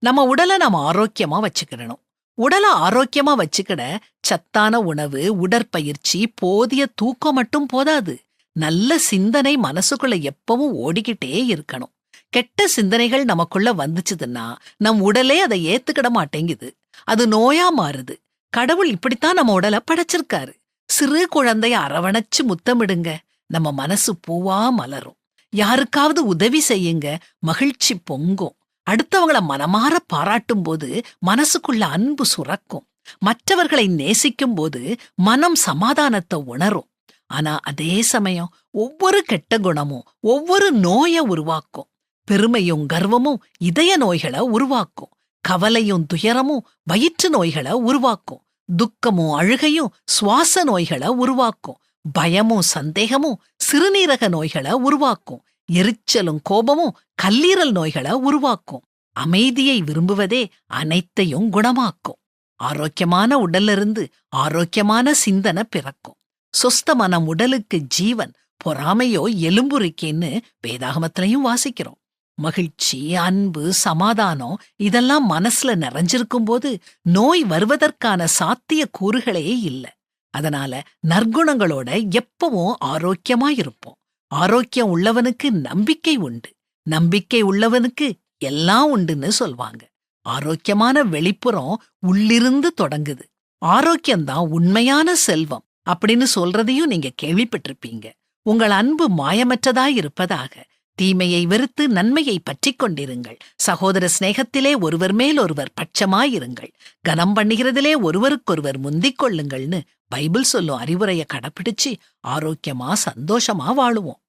நம்ம உடலை நாம ஆரோக்கியமா வச்சுக்கிடணும். உடலை ஆரோக்கியமா வச்சுக்கிட சத்தான உணவு உடற்பயிற்சி போதிய தூக்கம் மட்டும் போதாது. நல்ல சிந்தனை மனசுக்குள்ள எப்பவும் ஓடிக்கிட்டே இருக்கணும். கெட்ட சிந்தனைகள் நமக்குள்ள வந்துச்சுதுன்னா நம் உடலே அதை ஏத்துக்கிட மாட்டேங்குது. அது நோயா மாறுது. கடவுள் இப்படித்தான் நம்ம உடலை படைச்சிருக்காரு. சிறு குழந்தைய அரவணைச்சு முத்தமிடுங்க. நம்ம மனசு பூவா மலரும். யாருக்காவது உதவி செய்யுங்க. மகிழ்ச்சி பொங்கும். அடுத்தவங்களை மனமாற பாராட்டும் போது மனசுக்குள்ள அன்பு சுரக்கும். மற்றவர்களை நேசிக்கும் போது மனம் சமாதானத்தை உணரும். ஆனா அதே சமயம் ஒவ்வொரு கெட்ட குணமும் ஒவ்வொரு நோய உருவாக்கும். பெருமையும் கர்வமும் இதய நோய்களை உருவாக்கும். கவலையும் துயரமும் வயிற்று நோய்களை உருவாக்கும். துக்கமும் அழுகையும் சுவாச நோய்களை உருவாக்கும். பயமும் சந்தேகமும் சிறுநீரக நோய்களை உருவாக்கும். எரிச்சலும் கோபமும் கல்லீரல் நோய்களை உருவாக்கும். அமைதியை விரும்புவதே அனைத்தையும் குணமாக்கும். ஆரோக்கியமான உடலிருந்து ஆரோக்கியமான சிந்தனை பிறக்கும். சொஸ்த மனம் உடலுக்கு ஜீவன் பொறாமையோ எலும்புரிக்கின்னு வேதாகமத்திலையும் வாசிக்கிறோம். மகிழ்ச்சி அன்பு சமாதானம் இதெல்லாம் மனசுல நிறைஞ்சிருக்கும் போது நோய் வருவதற்கான சாத்திய கூறுகளே இல்ல. அதனால நற்குணங்களோட எப்பவும் ஆரோக்கியமா இருப்போம் ஆரோக்கியம் உள்ளவனுக்கு நம்பிக்கை உண்டு. நம்பிக்கை உள்ளவனுக்கு எல்லாம் உண்டுன்னு சொல்வாங்க. ஆரோக்கியமான வெளிப்புறம் உள்ளிருந்து தொடங்குது. ஆரோக்கியம்தான் உண்மையான செல்வம் அப்படின்னு சொல்றதையும் நீங்க கேள்விப்பட்டிருப்பீங்க. உங்கள் அன்பு மாயமற்றதாய் இருப்பதாக தீமையை வெறுத்து நன்மையை பற்றிக் கொண்டிருங்கள். சகோதர சிநேகத்திலே ஒருவர் மேல் ஒருவர் பட்சமாயிருங்கள். கனம் பண்ணுகிறதிலே ஒருவருக்கொருவர் முந்திக் கொள்ளுங்கள்னு பைபிள் சொல்லும் அறிவுரைய கடைப்பிடிச்சு ஆரோக்கியமா சந்தோஷமா வாழுவோம்.